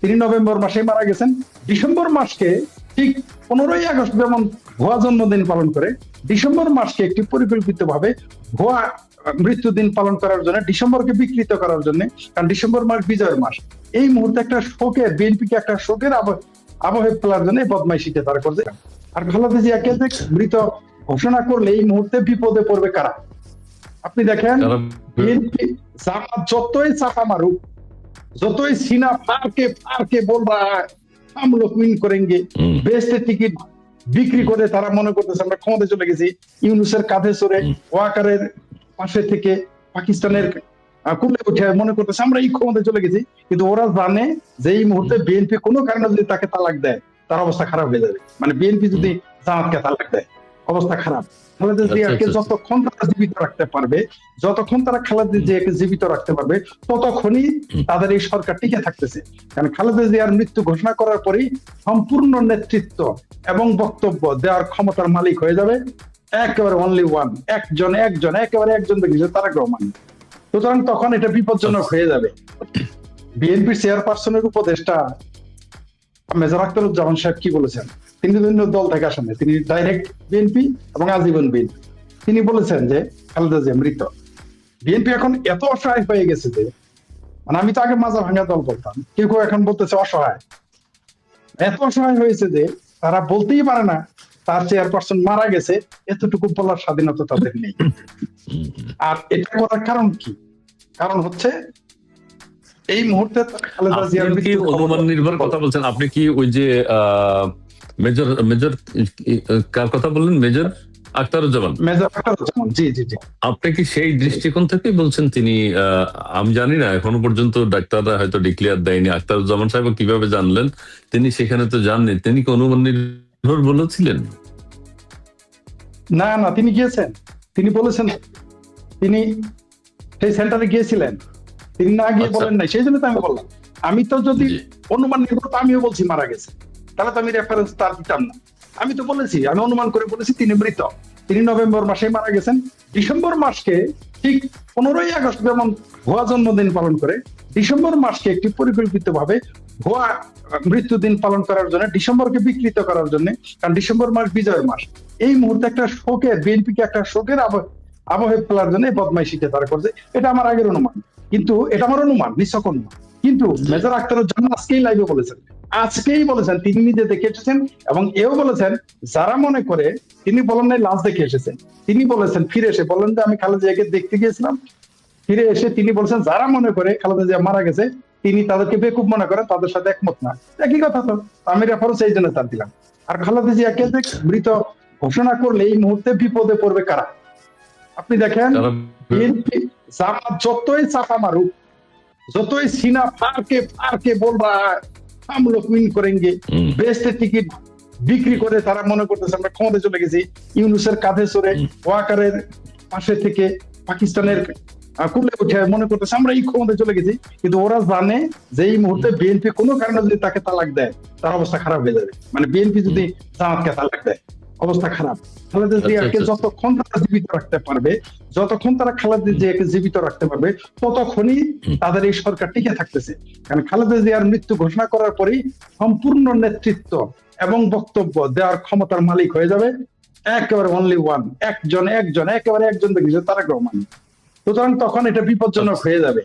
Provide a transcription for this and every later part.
তিনি নভেম্বর মাসে মারা গেছেন। ডিসেম্বর মাসকে ঠিক পনেরোই আগস্ট যেমন ভুয়া জন্মদিন পালন করে ডিসেম্বর মাসকে একটি পরিকল্পিত ভাবে ভুয়া মৃত্যুদিন পালন করার জন্য ডিসেম্বরকে বিকৃত করার জন্য কারণ ডিসেম্বর মাস বিজয়ের মাস। এই মুহূর্তে একটা শোকের বিএনপিকে একটা শোকের আবহ আবহে ফেলার জন্য এই বদমাইশিতে তারা করছে। আর খালেদা জিয়াকে যে মৃত ঘোষণা করলে এই মুহূর্তে বিপদে পড়বে কারা? আপনি দেখেন বিএনপি যতই চাপা মারুক যতই সিনা পার্কে পার্কে বলবা হাম লোক উইন করেঙ্গে। বেস্ট টিকিট বিক্রি করে তারা মনে করতেছে আমরা ক্ষমতা চলে গেছি। ইউনুসের কাঁধে সরে ওয়াকারের পাশে থেকে পাকিস্তানের কুলে উঠে মনে করতেছে আমরা এই ক্ষমতায় চলে গেছি। কিন্তু ওরা জানে যে এই মুহূর্তে বিএনপি কোনো কারণে যদি তাকে তালাক দেয় তার অবস্থা খারাপ হয়ে যাবে। মানে বিএনপি যদি জামাতকে তালাক দেয়। অবস্থা খারাপ। খালেদা আচ্ছা, জিয়াকে আচ্ছা। যতক্ষণ তারা জীবিত রাখতে পারবে যতক্ষণ তারা খালেদা জিয়াকে জীবিত রাখতে পারবে ততক্ষণই তাদের এই সরকার টিকে থাকতেছে। কারণ খালেদা জিয়ার মৃত্যু ঘোষণা করার পরেই সম্পূর্ণ নেতৃত্ব এবং বক্তব্য দেওয়ার ক্ষমতার মালিক হয়ে যাবে একেবারে অনলি ওয়ান একজন একজন একেবারে একজন ব্যক্তি যে তারেক রহমান। সুতরাং তখন এটা বিপজ্জনক হয়ে যাবে। বিএনপি চেয়ারপারসনের উপদেষ্টা মেজর আখতারুজ্জামান সাহেব কি বলেছেন? তিনি বিভিন্ন দল থেকে আসেন তিনি ডাইরেক্ট বিএনপি এবং আজীবন বিএনপি তিনি বলেছেন যে খালেদা জিয়া মৃত। বিএনপি এখন এত অসহায় হয়ে গেছে যে মানে আমি তো আগে মাজা ভাঙা দল বলতাম কেউ কেউ এখন বলতেছে অসহায়। এত অসহায় হয়েছে যে তারা বলতেই পারে না তার চেয়ারপারসন মারা গেছে এতটুকু বলার স্বাধীনতা তাদের নেই। আর এটা করার কারণ কি? কারণ হচ্ছে এই মুহূর্তে খালেদা জিয়ার অনুমান নির্ভর কথা বলছেন? আপনি কি ওই যে আহ, মেজর মেজর কার কথা বললেন? মেজর আখতারুজ্জামান। মেজর আখতারুজ্জামান, জি জি জি। আপনি কি সেই দৃষ্টিকোণ থেকে বলছেন তিনি আমি জানি না এখনও পর্যন্ত ডাক্তাররা হয়তো ডিক্লেয়ার দেয়নি। আখতারুজ্জামান সাহেব কীভাবে জানলেন? তিনি সেখানে তো জাননি তিনি কি অনুমান নির্ভর বলেছিলেন? না না তিনি গিয়েছেন। তিনি বলেছেন তিনি সেই সেন্টারে গিয়েছিলেন। তিনি না গিয়ে আচ্ছা। বলেন নাই। সেই জন্য তো আমি বললাম। আমি তো যদি অনুমান নির্ভর আমিও বলছি মারা গেছে। তাহলে তো আমি রেফারেন্স তার দিতাম না। আমি তো বলেছি, আমি অনুমান করে বলেছি তিনি মৃত। তিনি নভেম্বর মাসে মারা গেছেন। ডিসেম্বর মাসকে ঠিক পনেরোই আগস্ট যেমন ভুয়া জন্মদিন পালন করে, ডিসেম্বর মাসকে একটি পরিকল্পিত ভাবে ভুয়া মৃত্যুদিন পালন করার জন্য, ডিসেম্বরকে বিকৃত করার জন্য, কারণ ডিসেম্বর মাস বিজয়ের মাস। এই মুহূর্তে একটা শোকের বিএনপিকে একটা শোকের আবহ- ফেলার জন্য এই বদমাইশিকে তারা করছে। এটা আমার আগের অনুমান। কিন্তু এটা আমার অনুমান নিঃসক অনুমান। কিন্তু মেজর আখতারুজ্জামান আজকেই লাইভে বলেছেন। আজকেই বলেছেন তিনি নিজে দেখে এসেছেন এবং এও বলেছেন যারা মনে করে তিনি বলেন নাই লাশ দেখে এসেছেন তিনি বলেছেন ফিরে এসে বলেন যে আমি খালেদা জিয়াকে দেখতে গিয়েছিলাম। ফিরে এসে তিনি বলেছেন যারা মনে করে খালেদা জিয়া মারা গেছে তিনি তাদেরকে বেকুব মনে করে তাদের সাথে একমত না। একই কথা তো আমি রেফারেন্স এই জন্য তার দিলাম। আর খালেদা জিয়াকে মৃত ঘোষণা করলে এই মুহূর্তে বিপদে পড়বে কারা? আপনি দেখেন জামাত যতই চাপা মারুক যতই সিনা পার্কে পার্কে বলবা আমলো কুইন উইন বেস্ট টিকিট বিক্রি করে তারা মনে করতেছে আমরা ক্ষমতা চলে গেছি। ইউনুসের কাঁধে চড়ে ওয়াকারের পাশে থেকে পাকিস্তানের কুলে উঠে মনে করতেছে আমরা এই ক্ষমতা চলে গেছি। কিন্তু ওরা জানে যে এই মুহূর্তে বিএনপি কোনো কারণে যদি তাকে তালাক দেয় তার অবস্থা খারাপ হয়ে যাবে। মানে বিএনপি যদি জামাতকে তালাক দেয়। অবস্থা খারাপ। খালেদা জিয়াকে আচ্ছা। যতক্ষণ তারা জীবিত রাখতে পারবে যতক্ষণ তারা খালেদা জিয়াকে জীবিত রাখতে পারবে ততক্ষণই তাদের এই সরকার টিকে থাকতেছে। কারণ খালেদা জিয়ার মৃত্যু ঘোষণা করার পরেই সম্পূর্ণ নেতৃত্ব এবং বক্তব্য দেওয়ার ক্ষমতার মালিক হয়ে যাবে একেবারে অনলি ওয়ান একজন একজন একেবারে একজন ব্যক্তি তারা রহমান। সুতরাং তখন এটা বিপজ্জনক হয়ে যাবে।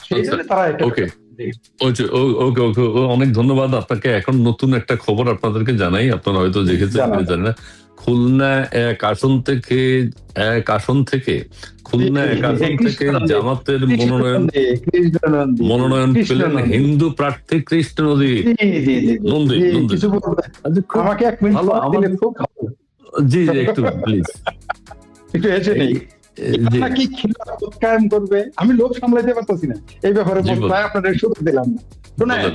সেই জন্য তারা এটা ওকে ওকে অনেক ধন্যবাদ আপনাকে। এখন নতুন একটা খবর আপনাদেরকে জানাই। আপনারা হয়তো দেখেছেন জানান। না। খুলনা এক আসন থেকে এক আসন থেকে খুলনা এক আসন থেকে জামাতের মনোনয়ন মনোনয়ন পেলেন হিন্দু প্রার্থী কৃষ্ণ নদী। জি জি জি নন্দী, আচ্ছা, আমাকে এক মিনিট। জি জি একটু প্লিজ একটু হেসে নেই। নাকি খিলাফত কায়েম করবে? আমি লোক সামলাইতে পারতেছি না। এই ব্যাপারে আপনাদের সুযোগ দিলাম না। শুনে বলেন।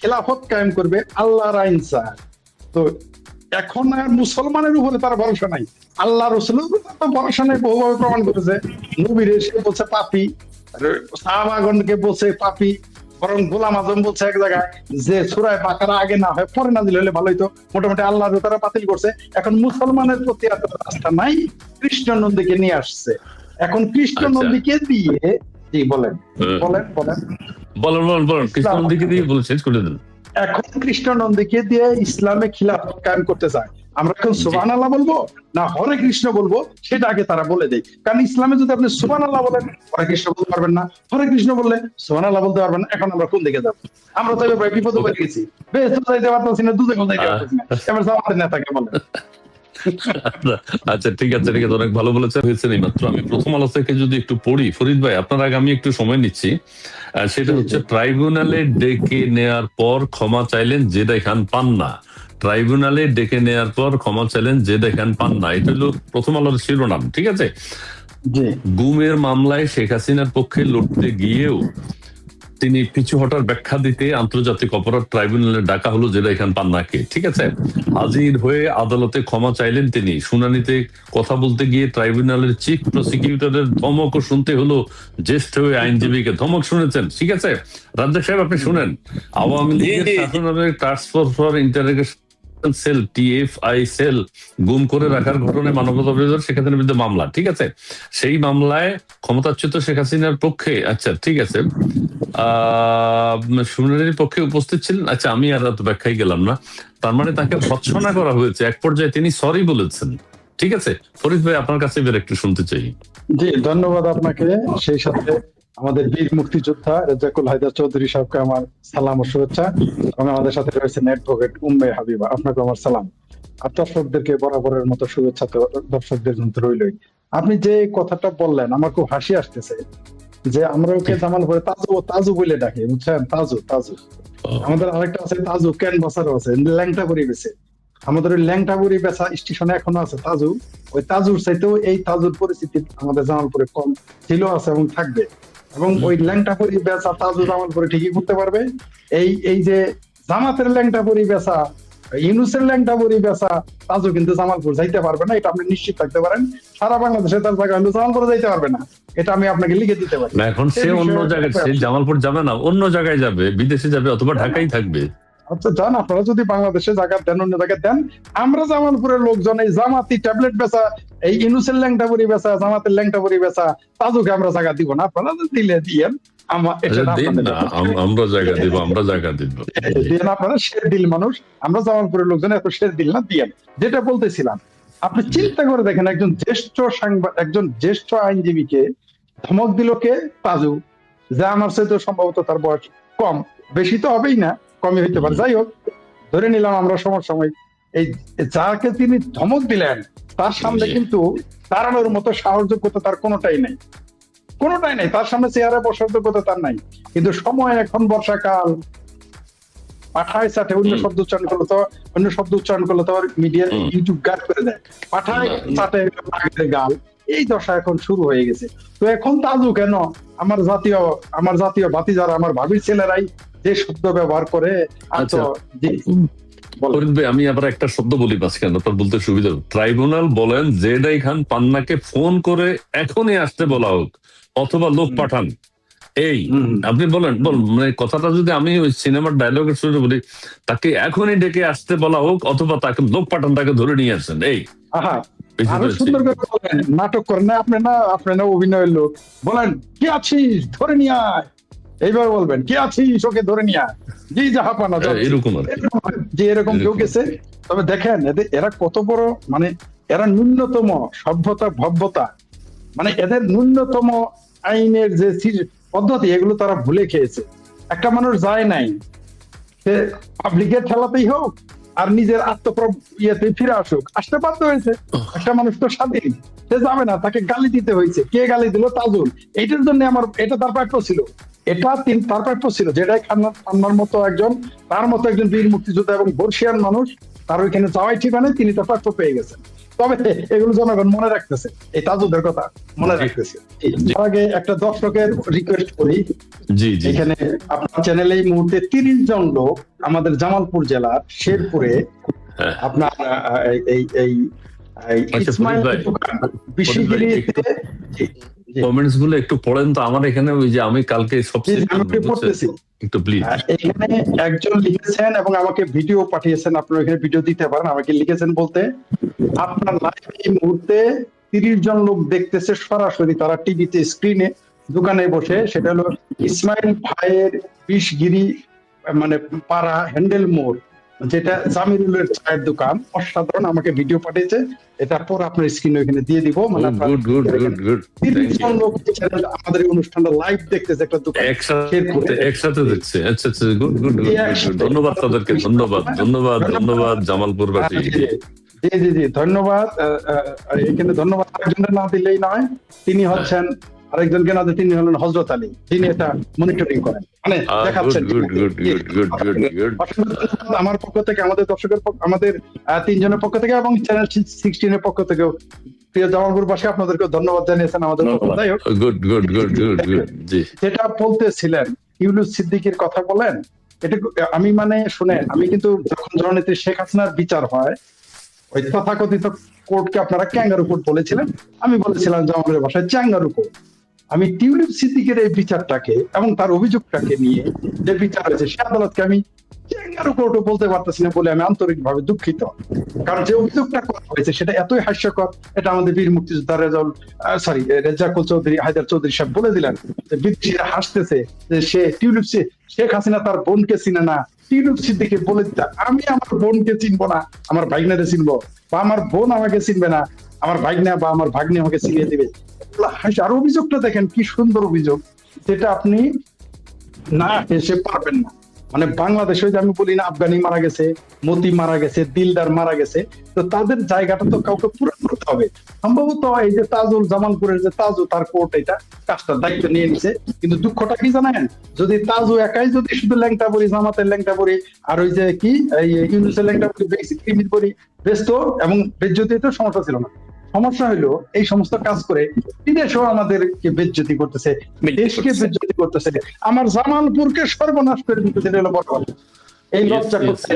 খেলাফত কায়েম করবে আল্লাহর আইন স্যার তো এখন আর মুসলমানের উপরে তার ভরসা নাই। আল্লাহ রসুলের তো ভরসা নেই বহুভাবে প্রমাণ করেছে। নবীর এসে বলছে পাপি। সাহাবাগণকে বলছে পাপি। বরং গোলাম আজম বলছে এক জায়গায় যে সুরায় বাকারা আগে না হয় পরে নাজিল হলে ভালোই তো মোটামুটি আল্লাহ তারা বাতিল করছে এখন মুসলমানের প্রতি এত আস্থা নাই কৃষ্ণ নন্দীকে নিয়ে আসছে। এখন কৃষ্ণ আচ্ছা। নন্দীকে দিয়ে জি বলেন। বলেন বলেন। বলেন বলেন বলেন। কৃষ্ণ নন্দীকে দিয়ে বলে শেষ করে দেন। এখন কৃষ্ণ নন্দীকে দিয়ে ইসলামে খিলাফত কায়েম করতে চায়। আমরা এখন সুবান আল্লাহ বলব না হরে কৃষ্ণ বলব সেটা আগে তারা বলে দেয়। কারণ ইসলামে যদি আপনি সুবান আল্লাহ বলেন হরে কৃষ্ণ বলতে পারবেন না। হরে কৃষ্ণ বললে সুবান আল্লাহ বলতে পারবেন না। এখন আমরা কোন দিকে যাব? আমরা তো এবার বিপদে পড়ে গেছি। বেশ যাইতে পারতেছি না দুধে যাইতে পারতেছি না। এবার জামাতের নেতাকে বলে। আচ্ছা ঠিক আছে ঠিক আছে অনেক ভালো বলেছেন। হয়েছে এই মাত্র। আমি প্রথম আলো থেকে যদি একটু পড়ি ফরিদ ভাই আপনার আগে আমি একটু সময় নিচ্ছি। সেটা হচ্ছে ট্রাইব্যুনালে ডেকে নেয়ার পর ক্ষমা চাইলেন জেদাই খান পান না। ট্রাইব্যুনালে ডেকে নেয়ার পর ক্ষমা চাইলেন জেদাই খান পান না। এটা হলো প্রথম আলোর শিরোনাম ঠিক আছে? গুমের মামলায় শেখ হাসিনার পক্ষে লড়তে গিয়েও তিনি পিছু হটার ব্যাখ্যা দিতে আন্তর্জাতিক অপরাধ ট্রাইব্যুনালে ডাকা হলো জেদাই খান পান্নাকে ঠিক আছে? হাজির হয়ে আদালতে ক্ষমা চাইলেন তিনি। শুনানিতে কথা বলতে গিয়ে ট্রাইব্যুনালের চিফ প্রসিকিউটরের ধমকও শুনতে হলো জ্যেষ্ঠ হয়ে আইনজীবীকে। ধমক শুনেছেন ঠিক আছে? রাজ্জাক সাহেব আপনি শুনেন? আওয়ামী লীগের জি। Task force for interrogation cell TFI cell গুম করে রাখার ঘটনায় মানবতা বিরোধী শেখ হাসিনার বিরুদ্ধে মামলা, ঠিক আছে? সেই মামলায় ক্ষমতাচ্যুত শেখ হাসিনার পক্ষে আচ্ছা ঠিক আছে। শুনানির পক্ষে উপস্থিত ছিলেন। আচ্ছা আমি আর ব্যাখ্যায় গেলাম না। তার মানে তাকে ভৎসনা করা হয়েছে। এক পর্যায়ে তিনি সরি বলেছেন। ঠিক আছে? ফরিদ ভাই, আপনার কাছে এবার একটু শুনতে চাই। জি, ধন্যবাদ আপনাকে। সেই সাথে আমাদের বীর মুক্তিযোদ্ধা রেজাকুল হায়দার চৌধুরী সাহেবকে আমার সালাম ও শুভেচ্ছা। এবং আমাদের সাথে রয়েছেন অ্যাডভোকেট উম্মে হাবিবা। আপনাকে আমার সালাম। আর দর্শকদেরকে বরাবরের মতো শুভেচ্ছা তো দর্শকদের জন্য রইলই। আপনি যে কথাটা বললেন আমার খুব হাসি আসতেছে যে আমরা ওকে জামাল করে তাজু তাজু বলে ডাকি বুঝছেন? তাজু তাজু। আমাদের আরেকটা আছে তাজু ক্যান বাসারও আছে ল্যাংটা বুড়ি বেছে। আমাদের ওই ল্যাংটা বুড়ি বেচা স্টেশনে এখনও আছে তাজু। ওই তাজুর চাইতেও এই তাজুর পরিস্থিতি আমাদের জামালপুরে কম ছিল আছে এবং থাকবে। এবং ওই ল্যাংটা পরি বেচা তাজু জামালপুরে ঠিকই করতে পারবে। এই এই যে জামাতের ল্যাংটা পরি বেচা ইউনুসের ল্যাংটা পরি বেচা তাজু কিন্তু জামালপুর যাইতে পারবে না এটা আপনি নিশ্চিত থাকতে পারেন। সারা বাংলাদেশে তার জায়গা হলো জামালপুর যাইতে পারবে না এটা আমি আপনাকে লিখে দিতে পারি। এখন সে অন্য জায়গায় সে জামালপুর যাবে না অন্য জায়গায় যাবে বিদেশে যাবে অথবা ঢাকাই থাকবে। আচ্ছা যান আপনারা যদি বাংলাদেশে জায়গা দেন অন্য জায়গায় দেন আমরা জামালপুরের লোকজন এই জামাতি ট্যাবলেট বেচা এই ইনুসের ল্যাংটা বুড়ি বেচা জামাতের ল্যাংটা বুড়ি বেচা তাজুকে আমরা জায়গা দিব না। আপনারা যদি দিলে দিয়েন আচ্ছা, দিন আপনাদের না ব্যাপার। আম- আমরা জায়গা দিব আমরা জায়গা দিব। দিয়েন আপনারা শের দিল মানুষ আমরা জামালপুরের লোকজন এত শের দিল না দিয়েন। যেটা বলতেছিলাম আপনি চিন্তা করে দেখেন একজন জ্যেষ্ঠ সাংবাদ একজন জ্যেষ্ঠ আইনজীবীকে ধমক দিল কে? তাজু। যা আমার সাথে সম্ভবত তার বয়স কম। বেশি তো হবেই না। কমই হইতে পারে। যাই হোক ধরে নিলাম আমরা সময় এই যাকে তিনি ধমক দিলেন তার সামনে কিন্তু দাঁড়ানোর মতো সাহসযোগ্যতা তার কোনোটাই নেই। কোনোটাই নেই। তার সামনে চেয়ারে বসার যোগ্যতা তার নাই। কিন্তু সময় এখন বর্ষাকাল। পাঠায় সাথে অন্য শব্দ উচ্চারণ করলে তো অন্য শব্দ উচ্চারণ করলে তো মিডিয়া ইউটিউব গার্ড করে দেয়। পাঠায়। সাথে গাল। এই দশা এখন শুরু হয়ে গেছে। তো এখন তাজু কেন? আমার জাতীয় আমার জাতীয় ভাতি যারা আমার ভাবির ছেলেরাই যে শব্দ ব্যবহার করে আচ্ছা। ফরিদ ভাই আমি আবার একটা শব্দ বলি মাঝখানে আপনার বলতে সুবিধা ট্রাইব্যুনাল বলেন খান পান্নাকে ফোন করে এখনই আসতে বলা হোক অথবা লোক পাঠান। এই আপনি বলেন বল মানে কথাটা যদি আমি ওই সিনেমার ডায়লগের শুরু বলি তাকে এখনই ডেকে আসতে বলা হোক অথবা তাকে লোক পাঠান তাকে ধরে নিয়ে আসেন এই। সুন্দর করে বলেন নাটক করেন না আপনি না আপনি না অভিনয়ের লোক। বলেন কি আছিস? ধরে নিয়ে আয়। এইভাবে বলবেন কি আছিস? ওকে ধরে নিয়ে জি জাহাপানা এরকম যে। এরকম কেউ গেছে। তবে দেখেন এদের এরা কত বড় মানে এরা ন্যূনতম সভ্যতা ভব্যতা। মানে এদের ন্যূনতম আইনের যে পদ্ধতি এগুলো তারা ভুলে খেয়েছে। একটা মানুষ যায় নাই। সে পাবলিকের ঠেলাতেই হোক আর নিজের আত্মপ্র ইয়েতে ফিরে আসুক। আসতে বাধ্য হয়েছে। একটা মানুষ তো স্বাধীন। সে যাবে না তাকে গালি দিতে হয়েছে। কে গালি দিল? তাজুল। এইটার জন্য আমার এটা তার প্রাপ্য ছিল। এটা তিন তার প্রাপ্য ছিল যেটাই খান্নার খান্নার মতো একজন তার মতো একজন বীর মুক্তিযোদ্ধা এবং বর্ষিয়ান মানুষ তার ওইখানে যাওয়াই ঠিকানায় তিনি তার প্রাপ্য পেয়ে গেছেন। তবে এগুলো জনগণ মনে রাখতেছে এই তাজুদের কথা মনে রাখতেছে। আগে একটা দর্শকের রিকোয়েস্ট করি। এখানে আপনার চ্যানেলে এই মুহূর্তে তিরিশ জন লোক আমাদের জামালপুর জেলার শেরপুরে হ্যাঁ। আপনার এই- এই আচ্ছা, ইসমাইল কমেন্টসগুলো একটু পড়েন তো আমার এখানে ওই যে আমি কালকে সবচেয়ে একটু প্লিজ এখানে একজন লিখেছেন এবং আমাকে ভিডিও পাঠিয়েছেন আপনারা এখানে ভিডিও দিতে পারেন আমাকে লিখেছেন বলতে আপনার লাইভ এই মুহূর্তে তিরিশ জন লোক দেখতেছে সরাসরি তারা টিভিতে স্ক্রিনে দোকানে বসে সেটা হলো ইসমাইল ভাইয়ের বিষগিরি মানে পাড়া হ্যান্ডেল মোড়। যেটা জামিরুলের চায়ের দোকান অসাধারণ আমাকে ভিডিও পাঠিয়েছে। এটা পর আপনার স্ক্রিনে এখানে দিয়ে দিব। মানে গুড গুড গুড গুড আমাদের অনুষ্ঠানটা লাইভ দেখতেছে একটা দোকান। একসাথে একসাথে দেখছে। আচ্ছা আচ্ছা গুড গুড গুড ধন্যবাদ তাদেরকে ধন্যবাদ ধন্যবাদ ধন্যবাদ জামালপুরবাসী। জি জি, জি জি ধন্যবাদ এখানে ধন্যবাদ। আরেকজনের না দিলেই নয় তিনি হচ্ছেন আরেকজনকে না তিনি হলেন হজরত আলী। যিনি এটা মনিটরিং করেন। মানে দেখাচ্ছেন। ধন্যবাদ আমার পক্ষ থেকে আমাদের দর্শকের আমাদের তিনজনের পক্ষ থেকে এবং চ্যানেল সিক্সটিনের পক্ষ থেকেও। প্রিয় জামালপুর বাসী আপনাদেরকে ধন্যবাদ জানিয়েছেন আমাদের গুড গুড গুড গুড যেটা বলতেছিলেন ইউলুস সিদ্দিকের কথা বলেন এটা আমি মানে শুনেন আমি কিন্তু যখন জননেত্রী শেখ হাসিনার বিচার হয় ওই তথাকথিত কোর্টকে আপনারা ক্যাঙ্গারু কোর্ট বলেছিলেন। আমি বলেছিলাম আমাদের ভাষায় চ্যাঙ্গারু কোর্ট। আমি টিউলিপ সিদ্দিকের এই বিচারটাকে এবং তার অভিযোগটাকে নিয়ে যে বিচার হয়েছে, সে আদালতকে আমি কোর্টও বলতে পারতেছি না বলে আমি আন্তরিকভাবে দুঃখিত। কারণ যে অভিযোগটা করা হয়েছে, সেটা এতই হাস্যকর, এটা আমাদের বীর মুক্তিযোদ্ধা সরি রেজাকুল চৌধুরী, হায়দার চৌধুরী সাহেব বলে দিলেন যে বিদেশিরা হাসতেছে যে সে টিউলিপ শেখ হাসিনা তার বোনকে চিনে না। টিউলিপ সিদ্দিকে বলে দিতা, আমি আমার বোনকে চিনবো না, আমার ভাগ্নারে চিনবো, বা আমার বোন আমাকে চিনবে না, আমার ভাগ্না বা আমার ভাগ্নি আমাকে চিনিয়ে দিবে। আর অভিযোগটা দেখেন কি সুন্দর অভিযোগ। যেটা আপনি না হেসে পারবেন না। মানে বাংলাদেশে যে আমি বলি না, আফগানি মারা গেছে, মতি মারা গেছে, দিলদার মারা গেছে, তো তাদের জায়গাটা তো কাউকে পূরণ করতে হবে। সম্ভবত এই যে তাজুল, জামালপুরের যে তাজু, তার কোর্ট এটা কাজটার দায়িত্ব নিয়ে নিছে। কিন্তু দুঃখটা কি জানেন? যদি তাজু একাই যদি শুধু ল্যাংটা বলি জামাতের ল্যাংটা বলি আর ওই যে কি ইউনুসের ল্যাংটা বলি বেসিক বলি ব্যস্ত এবং বেজ্জতিতে সমস্যা ছিল না। সমস্যা হলো এই সমস্ত কাজ করে বিদেশও আমাদেরকে বেজ্জতি করতেছে দেশকে বেজ্জতি করতেছে। আমার জামালপুরকে সর্বনাশ করে দিতেছে এটা হলো বড় এই লজ্জা করতে.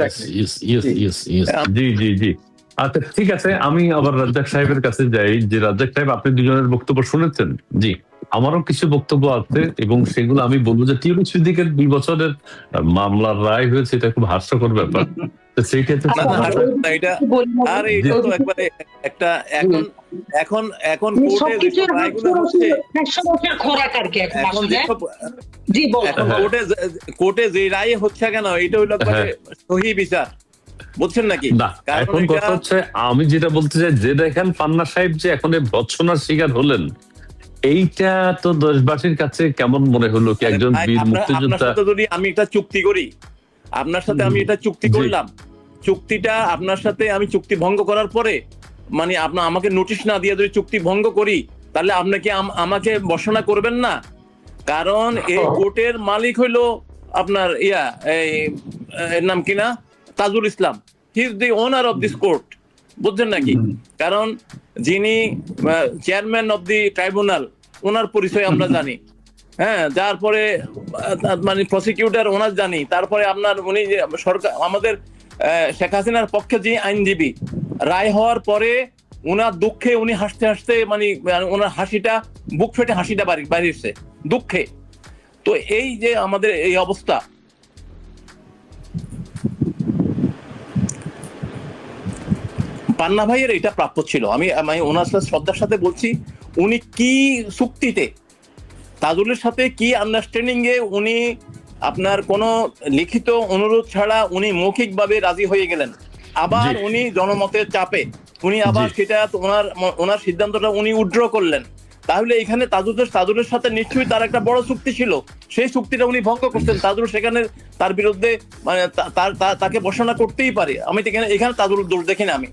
জি। জি জি আচ্ছা ঠিক আছে আমি আবার রাজ্জাক সাহেবের কাছে যাই। যে রাজ্জাক সাহেব আপনি দুজনের বক্তব্য শুনেছেন? জি। আমারও কিছু বক্তব্য আছে এবং সেগুলো আমি বলব যে টিউলিপ সিদ্দিকের দুই বছরের মামলার রায় হয়েছে এটা খুব হাস্যকর ব্যাপার। তো সেই ক্ষেত্রে না, না, হাসপাতাল না, এটা আর এটা তো একবারে একটা এখন এখন এখন কোর্টে হ্যাঁ। কোর্টে যে- রায় হচ্ছে কেন এটা হইল হ্যাঁ। সহি বিচার। বুঝছেন নাকি? এখন কথা হচ্ছে আমি যেটা বলতে চাই যে দেখেন পান্না সাহেব যে এখন এই ভৎসনার শিকার হলেন এইটা তো দেশবাসীর কাছে কেমন মনে হলো কি একজন বীর মুক্তিযোদ্ধা যদি আমি একটা চুক্তি করি আপনার সাথে আমি এটা চুক্তি করলাম। চুক্তিটা আপনার সাথে আমি চুক্তি ভঙ্গ করার পরে মানে আপনার আমাকে নোটিশ না দিয়ে যদি চুক্তি ভঙ্গ করি তাহলে আপনাকে আম- আমাকে বসনা করবেন না? কারণ এই। কোর্টের মালিক হইল আপনার ইয়া এই এর নাম কিনা Tajul Islam. He is the owner of this court বুঝছেন নাকি? কারণ যিনি চেয়ারম্যান অফ দি ট্রাইব্যুনাল ওনার পরিচয় আমরা জানি। হ্যাঁ যার পরে মানে প্রসিকিউটর ওনার জানি। তারপরে আপনার উনি যে সরকার, আমাদের শেখ হাসিনার পক্ষে যে আইনজীবী, রায় হওয়ার পরে ওনার দুঃখে উনি হাসতে হাসতে মানে ওনার হাসিটা, বুক ফেটে হাসিটা বাড়ি, বাড়িয়েছে, দুঃখে। তো এই যে আমাদের এই অবস্থা, পান্না ভাইয়ের এটা প্রাপ্য ছিল। আমি আমি ওনার সাথে শ্রদ্ধার সাথে বলছি, উনি কি চুক্তিতে তাজুলের সাথে কি আন্ডারস্ট্যান্ডিং এ উনি আপনার কোনো লিখিত অনুরোধ ছাড়া উনি মৌখিকভাবে রাজি হয়ে গেলেন? আবার উনি জনমতের চাপে উনি আবার সেটা ওনার ওনার সিদ্ধান্তটা উনি উড্র করলেন। তাহলে এখানে তাজুলের তাজুলের সাথে নিশ্চয়ই তার একটা বড় চুক্তি ছিল। সেই চুক্তিটা উনি ভঙ্গ করতেন তাজুল সেখানে তার বিরুদ্ধে মানে তার তাকে বসানো করতেই পারে। আমি এখানে তাজুল দোষ দেখি না আমি।